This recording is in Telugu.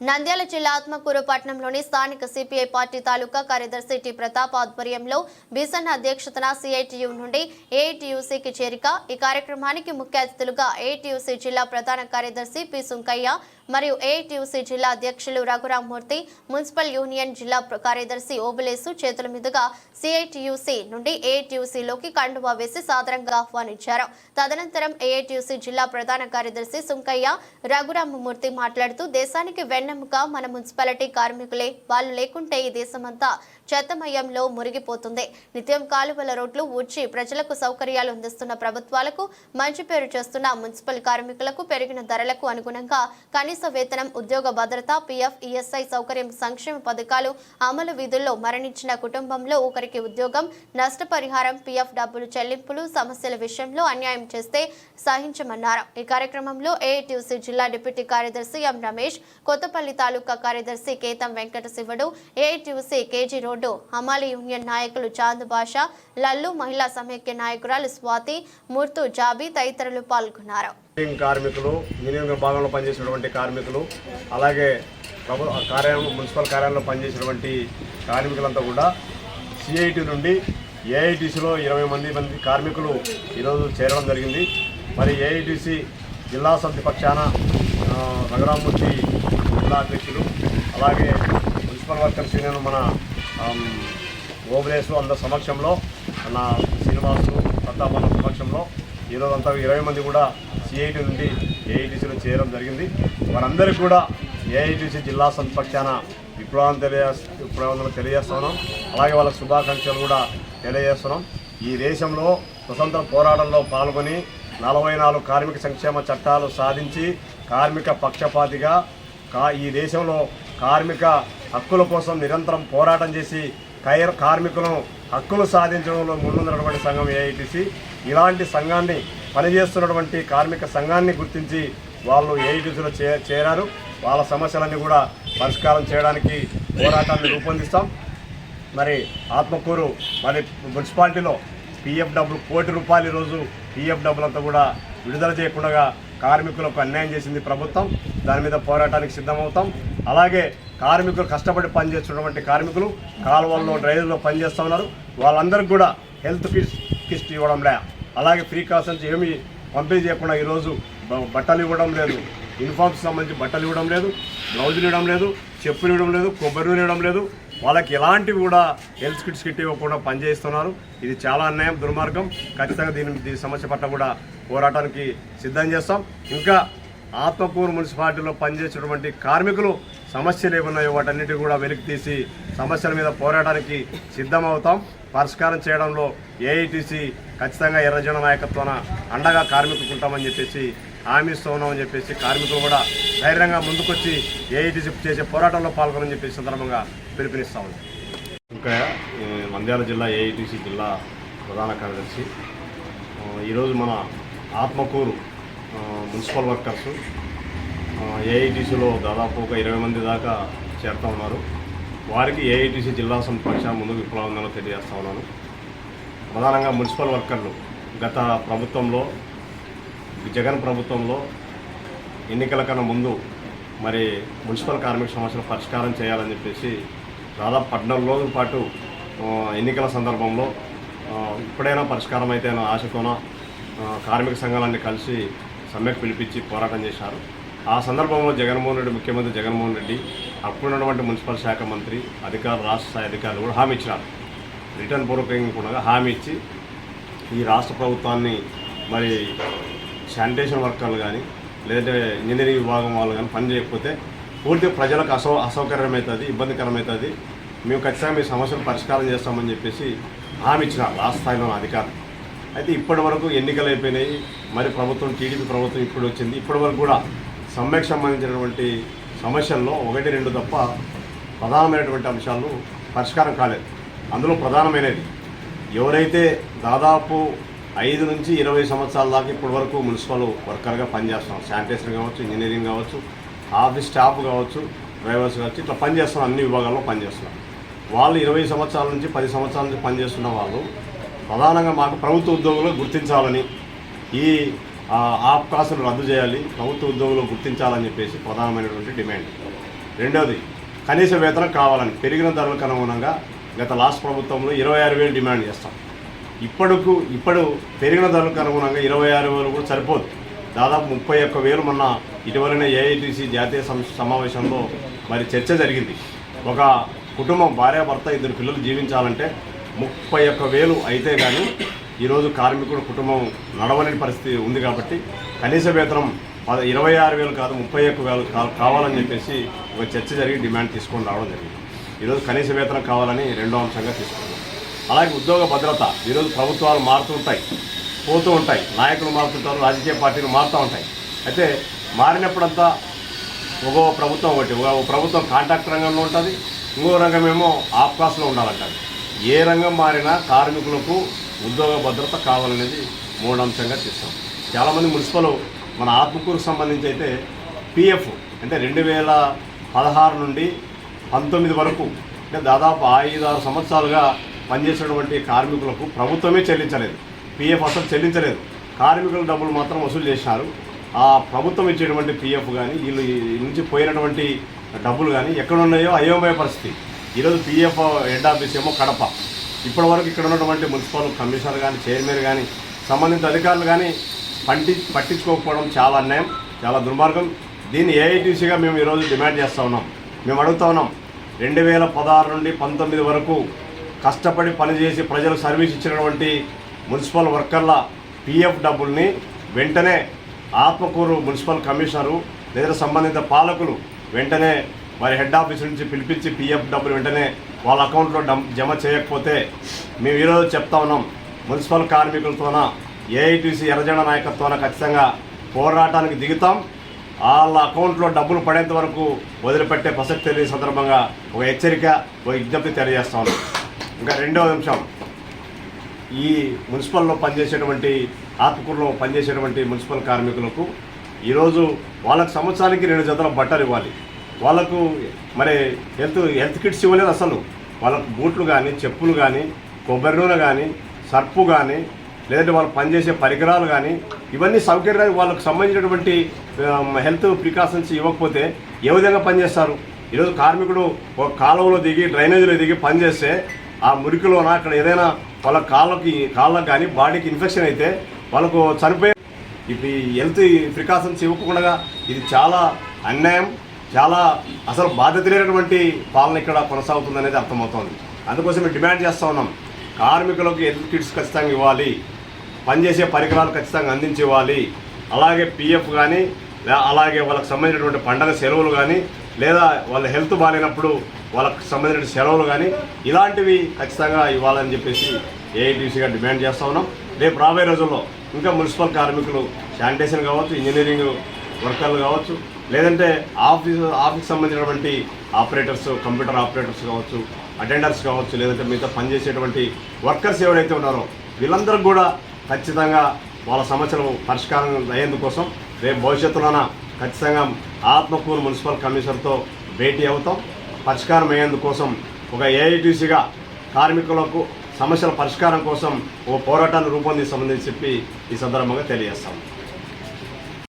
నంద్యాల జిల్లా ఆత్మకూరు పట్టణంలోని స్థానిక సిపిఐ పార్టీ తాలూకా కార్యదర్శి టి. ప్రతాప్ ఆధ్వర్యంలో బీసన్ అధ్యక్షతన సిఐటియు నుండి ఏఐటియుసికి చేరిక ఈ కార్యక్రమానికి ముఖ్య అతిథులుగా ఏఐటియుసి జిల్లా ప్రధాన కార్యదర్శి పి సుంకయ్య మరియు ఏఐటియుసి జిల్లా అధ్యక్షులు రఘురామ్మూర్తి మున్సిపల్ యూనియన్ జిల్లా కార్యదర్శి ఓబులేసు చేతుల మీదుగా సిఐటియూసీ నుండి ఏఐటియుసిలోకి కండువా వేసి సాదరంగా ఆహ్వానించారు. తదనంతరం ఏఐటీయూసీ జిల్లా ప్రధాన కార్యదర్శి సుంకయ్య రఘురామమూర్తి మాట్లాడుతూ దేశానికి వెన్నెముక మన మున్సిపాలిటీ కార్మికులే. వాళ్ళు లేకుంటే ఈ దేశమంతా చెత్తమయంలో మురిగిపోతుంది. నిత్యం కాలువల రోడ్లు ఊడ్చి ప్రజలకు సౌకర్యాలు అందిస్తున్న ప్రభుత్వాలకు మంచి పేరు చేస్తున్న మున్సిపల్ కార్మికులకు పెరిగిన ధరలకు అనుగుణంగా కనీస వేతనం ఉద్యోగ భద్రత పీఎఫ్ ఈఎస్ఐ సౌకర్యం సంక్షేమ పథకాలు అమలు విధుల్లో మరణించిన కుటుంబంలో ఒకరికి ఉద్యోగం నష్టపరిహారం పీఎఫ్ డబ్బులు చెల్లింపులు సమస్యల విషయంలో అన్యాయం చేస్తే సహించమన్నారు. ఈ కార్యక్రమంలో ఏఐటీయూసీ జిల్లా డిప్యూటీ కార్యదర్శి ఎం రమేష్ కొత్తపల్లి తాలూకా కార్యదర్శి Ketham Venkata Sivudu AITUC KG road హమాలి యూనియన్ నాయకులు చాంద్ బాషా లల్లు మహిళా సమైక్య నాయకురాలు స్వాతి మూర్తు జాబీ తదితరులు పాల్గొన్నారు. కార్మికులు ఇంజనీరింగ్ విభాగంలో పనిచేసినటువంటి కార్మికులు అలాగే ప్రభు కార్యాలయం మున్సిపల్ కార్యాలయంలో పనిచేసినటువంటి కార్మికులంతా కూడా సిఐటి నుండి ఏఐటీసీలో ఇరవై మంది మంది కార్మికులు ఈరోజు చేరడం జరిగింది. మరి ఏఐటీసీ జిల్లా సమితి పక్షాన రఘురామూర్తి జిల్లా అధ్యక్షులు అలాగే మున్సిపల్ వర్కర్స్ యూనియన్ మన ఆమ్, ఓబులేసు అందరి సమక్షంలో మన శ్రీనివాసు ప్రతాపన్న సమక్షంలో ఈరోజు అంతా ఇరవై మంది కూడా సిఐటి నుండి ఏఐటీసీలో చేరడం జరిగింది. వారందరికీ కూడా ఏఐటీసీ జిల్లా సంపక్షాన విప్లవం తెలియజే విప్లవం తెలియజేస్తున్నాం. అలాగే వాళ్ళ శుభాకాంక్షలు కూడా తెలియజేస్తున్నాం. ఈ దేశంలో స్వతంత్ర పోరాటంలో పాల్గొని నలభై నాలుగు కార్మిక సంక్షేమ చట్టాలు సాధించి కార్మిక పక్షపాతిగా కా ఈ దేశంలో కార్మిక హక్కుల కోసం నిరంతరం పోరాటం చేసి కైర్ కార్మికులను హక్కులు సాధించడంలో ముందున్నటువంటి సంఘం ఏఐటిసి ఇలాంటి సంఘాన్ని పనిచేస్తున్నటువంటి కార్మిక సంఘాన్ని గుర్తించి వాళ్ళు ఏఐటిసిలో చే చేరారు వాళ్ళ సమస్యలన్నీ కూడా పరిష్కారం చేయడానికి పోరాటాన్ని రూపొందిస్తాం. మరి ఆత్మకూరు మరి మున్సిపాలిటీలో పిఎఫ్ డబ్బులు కోటి రూపాయలు ఈరోజు పిఎఫ్ డబ్బులంతా కూడా విడుదల చేయకుండా కార్మికులకు అన్యాయం చేసింది ప్రభుత్వం. దాని మీద పోరాటానికి సిద్ధమవుతాం. అలాగే కార్మికులు కష్టపడి పనిచేస్తున్నటువంటి కార్మికులు కాలువల్లో డ్రైవర్లో పనిచేస్తూ ఉన్నారు. వాళ్ళందరికీ కూడా హెల్త్ కిట్ కిస్ట్ ఇవ్వడం లే అలాగే ఫ్రీ కాసన్స్ ఏమి పంపిణీ చేయకుండా ఈరోజు బట్టలు ఇవ్వడం లేదు. యూనిఫామ్స్ సంబంధించి బట్టలు ఇవ్వడం లేదు బ్లౌజులు ఇవ్వడం లేదు చెప్పులు ఇవ్వడం లేదు కొబ్బరి ఇవ్వడం లేదు. వాళ్ళకి ఎలాంటివి కూడా హెల్త్ కిట్స్ కిట్ ఇవ్వకుండా పనిచేస్తున్నారు ఇది చాలా అన్యాయం దుర్మార్గం. ఖచ్చితంగా దీని దీని సమస్య పట్ల కూడా పోరాటానికి సిద్ధం చేస్తాం. ఇంకా ఆత్మకూరు మున్సిపాలిటీలో పనిచేసినటువంటి కార్మికులు సమస్యలు ఏమున్నాయో వాటన్నిటి కూడా వెలికి తీసి సమస్యల మీద పోరాటానికి సిద్ధమవుతాం. పరిష్కారం చేయడంలో ఏఐటీసీ ఖచ్చితంగా ఎర్రజన నాయకత్వాన అండగా కార్మికులకు ఉంటామని చెప్పేసి హామీ ఉన్నామని చెప్పేసి కార్మికులు కూడా ధైర్యంగా ముందుకొచ్చి ఏఐటీసీ చేసే పోరాటంలో పాల్గొనని చెప్పేసి సందర్భంగా పిలుపునిస్తా ఉన్నాం. ఇంకా జిల్లా ఏఐటీసీ జిల్లా ప్రధాన కార్యదర్శి. ఈరోజు మన ఆత్మకూరు మున్సిపల్ వర్కర్స్. ఏఐటీసీలో దాదాపు ఒక ఇరవై మంది దాకా చేరుతా ఉన్నారు. వారికి ఏఐటీసీ జిల్లా సమితి పక్షాన ముందు విప్లవంగా తెలియజేస్తా ఉన్నాను. ప్రధానంగా మున్సిపల్ వర్కర్లు. గత ప్రభుత్వంలో జగన్ ప్రభుత్వంలో ఎన్నికల కన్నా ముందు మరి మున్సిపల్ కార్మిక సమస్యల పరిష్కారం చేయాలని చెప్పేసి దాదాపు పద్నాలుగు రోజుల పాటు ఎన్నికల సందర్భంలో ఇప్పుడైనా పరిష్కారం అయితే ఆశతోన కార్మిక సంఘాలన్నీ కలిసి సమ్మెకు పిలిపించి పోరాటం చేశారు. ఆ సందర్భంలో జగన్మోహన్ రెడ్డి ముఖ్యమంత్రి జగన్మోహన్ రెడ్డి అప్పుడున్నటువంటి మున్సిపల్ శాఖ మంత్రి అధికారులు రాష్ట్ర స్థాయి అధికారులు కూడా హామీ ఇచ్చినారు. రిటర్న్ పూర్వకంగా కూడా హామీ ఇచ్చి ఈ రాష్ట్ర ప్రభుత్వాన్ని మరి శానిటేషన్ వర్కర్లు కానీ లేదంటే ఇంజనీరింగ్ విభాగం వాళ్ళు కానీ పని చేయకపోతే పూర్తిగా ప్రజలకు అసౌ అసౌకర్యం అవుతుంది మేము ఖచ్చితంగా మీ సమస్యలు పరిష్కారం చేస్తామని చెప్పేసి హామీ ఇచ్చినారు రాష్ట్ర స్థాయిలో అధికారులు. అయితే ఇప్పటి వరకు ఎన్నికలు అయిపోయినాయి. మరి ప్రభుత్వం టీడీపీ ప్రభుత్వం ఇప్పుడు వచ్చింది. ఇప్పటి వరకు కూడా సమ్మెకు సంబంధించినటువంటి సమస్యల్లో ఒకటి రెండు తప్ప ప్రధానమైనటువంటి అంశాలు పరిష్కారం కాలేదు. అందులో ప్రధానమైనది ఎవరైతే దాదాపు ఐదు నుంచి ఇరవై సంవత్సరాల దాకా ఇప్పటి వరకు మున్సిపల్ వర్కర్గా పనిచేస్తున్నాం శానిటేషన్ కావచ్చు ఇంజనీరింగ్ కావచ్చు ఆఫీస్ స్టాఫ్ కావచ్చు డ్రైవర్స్ కావచ్చు ఇట్లా పనిచేస్తున్నాం అన్ని విభాగాల్లో పనిచేస్తున్నాం వాళ్ళు ఇరవై సంవత్సరాల నుంచి పది సంవత్సరాల నుంచి పనిచేస్తున్న వాళ్ళు ప్రధానంగా మాకు ప్రభుత్వ ఉద్యోగులు గుర్తించాలని ఈ ఆ, ఆప్కాసులు రద్దు చేయాలి ప్రభుత్వ ఉద్యోగులు గుర్తించాలని చెప్పేసి ప్రధానమైనటువంటి డిమాండ్. రెండవది కనీస వేతనం కావాలని పెరిగిన ధరలకు అనుగుణంగా గత లాస్ట్ ప్రభుత్వంలో ఇరవై ఆరు వేలు డిమాండ్ చేస్తాం. ఇప్పటికు ఇప్పుడు పెరిగిన ధరలకు అనుగుణంగా ఇరవై ఆరు వేలు కూడా సరిపోదు. దాదాపు ముప్పై ఒక్క వేలు మొన్న ఇటీవలనే ఏఐటీసీ జాతీయ సం- సమావేశంలో మరి చర్చ జరిగింది. ఒక కుటుంబం భార్యాభర్త ఇద్దరు పిల్లలు జీవించాలంటే ముప్పై ఒక్క వేలు అయితే కానీ ఈరోజు కార్మికుడు కుటుంబం నడవలేని పరిస్థితి ఉంది కాబట్టి కనీస వేతనం పద ఇరవై ఆరు వేలు కాదు ముప్పై ఒక్క వేలు కా- కావాలని చెప్పేసి ఒక చర్చ జరిగి డిమాండ్ తీసుకొని రావడం జరిగింది. ఈరోజు కనీస వేతనం కావాలని రెండో అంశంగా తీసుకున్నాం. అలాగే ఉద్యోగ భద్రత ఈరోజు ప్రభుత్వాలు మారుతుంటాయి పోతూ ఉంటాయి నాయకులు మారుతుంటారు రాజకీయ పార్టీలు మారుతూ ఉంటాయి. అయితే మారినప్పుడంతా ఒక ప్రభుత్వం ఒకటి ఒక ప్రభుత్వం కాంట్రాక్ట్ రంగంలో ఉంటుంది ఇంకో రంగమేమో ఏమో ఆఫ్కాస్లో ఉండాలంటారు. ఏ రంగం మారినా కార్మికులకు ఉద్యోగ భద్రత కావాలనేది మూడు అంశంగా తీస్తాం. చాలామంది మున్సిపల్ మన ఆత్మకూరుకు సంబంధించి అయితే పిఎఫ్ అంటే రెండు వేల పదహారు నుండి పంతొమ్మిది వరకు అంటే దాదాపు ఐదు ఆరు సంవత్సరాలుగా పనిచేసినటువంటి కార్మికులకు ప్రభుత్వమే చెల్లించలేదు. పిఎఫ్ అసలు చెల్లించలేదు. కార్మికుల డబ్బులు మాత్రం వసూలు చేసినారు. ఆ ప్రభుత్వం ఇచ్చేటువంటి పిఎఫ్ కానీ వీళ్ళు నుంచి పోయినటువంటి డబ్బులు కానీ ఎక్కడున్నాయో అయోమయ పరిస్థితి. ఈరోజు పిఎఫ్ హెడ్ ఆఫీస్ ఏమో కడప. ఇప్పటి వరకు ఇక్కడ ఉన్నటువంటి మున్సిపల్ కమిషనర్ కానీ చైర్మన్ కానీ సంబంధిత అధికారులు కానీ పంటి పట్టించుకోకపోవడం చాలా అన్యాయం చాలా దుర్మార్గం. దీన్ని ఏఐటీసీగా మేము ఈరోజు డిమాండ్ చేస్తూ ఉన్నాం. మేము అడుగుతా ఉన్నాం రెండు వేల పదహారు నుండి పంతొమ్మిది వరకు కష్టపడి పనిచేసి ప్రజలు సర్వీస్ ఇచ్చినటువంటి మున్సిపల్ వర్కర్ల పిఎఫ్ డబ్బుల్ని వెంటనే ఆత్మకూరు మున్సిపల్ కమిషనరు లేదా సంబంధిత పాలకులు వెంటనే వారి హెడ్ ఆఫీస్ నుంచి పిలిపించి పిఎఫ్ డబ్బులు వెంటనే వాళ్ళ అకౌంట్లో డమ్ జమ చేయకపోతే మేము ఈరోజు చెప్తా ఉన్నాం మున్సిపల్ కార్మికులతోన ఏఐటీసీ ఎర్రజెండా నాయకత్వాన ఖచ్చితంగా పోరాటానికి దిగుతాం. వాళ్ళ అకౌంట్లో డబ్బులు పడేంత వరకు వదిలిపెట్టే ప్రసక్తి తెలియని సందర్భంగా ఒక హెచ్చరిక ఒక విజ్ఞప్తి తెలియజేస్తా ఉన్నాం. ఇంకా రెండవ అంశం ఈ మున్సిపల్లో పనిచేసేటువంటి ఆత్మకూరులో పనిచేసేటువంటి మున్సిపల్ కార్మికులకు ఈరోజు వాళ్ళకి సంవత్సరానికి రెండు జతల బట్టలు ఇవ్వాలి. వాళ్ళకు మరి హెల్త్ హెల్త్ కిట్స్ ఇవ్వలేదు అసలు. వాళ్ళకు బూట్లు కానీ చెప్పులు కానీ కొబ్బరి నూనె కానీ సర్పు కానీ లేదంటే వాళ్ళు పనిచేసే పరికరాలు కానీ ఇవన్నీ సౌకర్యాలు వాళ్ళకు సంబంధించినటువంటి హెల్త్ ప్రికాషన్స్ ఇవ్వకపోతే ఏ విధంగా పనిచేస్తారు? ఈరోజు కార్మికుడు ఒక కాలువలో దిగి డ్రైనేజీలో దిగి పనిచేస్తే ఆ మురికిలోన అక్కడ ఏదైనా వాళ్ళ కాళ్ళకి కాళ్ళకి కానీ బాడీకి ఇన్ఫెక్షన్ అయితే వాళ్ళకు చనిపోయే ఇది హెల్త్ ప్రికాషన్స్ ఇవ్వకుండా ఇది చాలా అన్యాయం. చాలా అసలు బాధ్యత లేనటువంటి పాలన ఇక్కడ కొనసాగుతుంది అనేది అర్థమవుతోంది. అందుకోసం మేము డిమాండ్ చేస్తూ ఉన్నాం. కార్మికులకు హెల్త్ కిట్స్ ఖచ్చితంగా ఇవ్వాలి. పనిచేసే పరికరాలు ఖచ్చితంగా అందించి ఇవ్వాలి అలాగే పిఎఫ్ కానీ అలాగే వాళ్ళకి సంబంధించినటువంటి పండగ సెలవులు కానీ లేదా వాళ్ళ హెల్త్ బాగాలేనప్పుడు వాళ్ళకి సంబంధించిన సెలవులు కానీ ఇలాంటివి ఖచ్చితంగా ఇవ్వాలని చెప్పేసి ఏఐటీసీగా డిమాండ్ చేస్తూ ఉన్నాం. రేపు రాబోయే రోజుల్లో ఇంకా మున్సిపల్ కార్మికులు శానిటేషన్ కావచ్చు ఇంజనీరింగ్ వర్కర్లు కావచ్చు లేదంటే ఆఫీస్ ఆఫీస్ సంబంధించినటువంటి ఆపరేటర్స్ కంప్యూటర్ ఆపరేటర్స్ కావచ్చు అటెండర్స్ కావచ్చు లేదంటే మిగతా పనిచేసేటువంటి వర్కర్స్ ఎవరైతే ఉన్నారో వీళ్ళందరూ కూడా ఖచ్చితంగా వాళ్ళ సమస్యలు పరిష్కారం అయ్యేందుకోసం రేపు భవిష్యత్తులోన ఖచ్చితంగా ఆత్మకూరు మున్సిపల్ కమిషనర్తో భేటీ అవుతాం. పరిష్కారం అయ్యేందుకోసం ఒక ఏఐటీసీగా కార్మికులకు సమస్యల పరిష్కారం కోసం ఓ పోరాటాన్ని రూపొందిస్తామని చెప్పి ఈ సందర్భంగా తెలియజేస్తాం.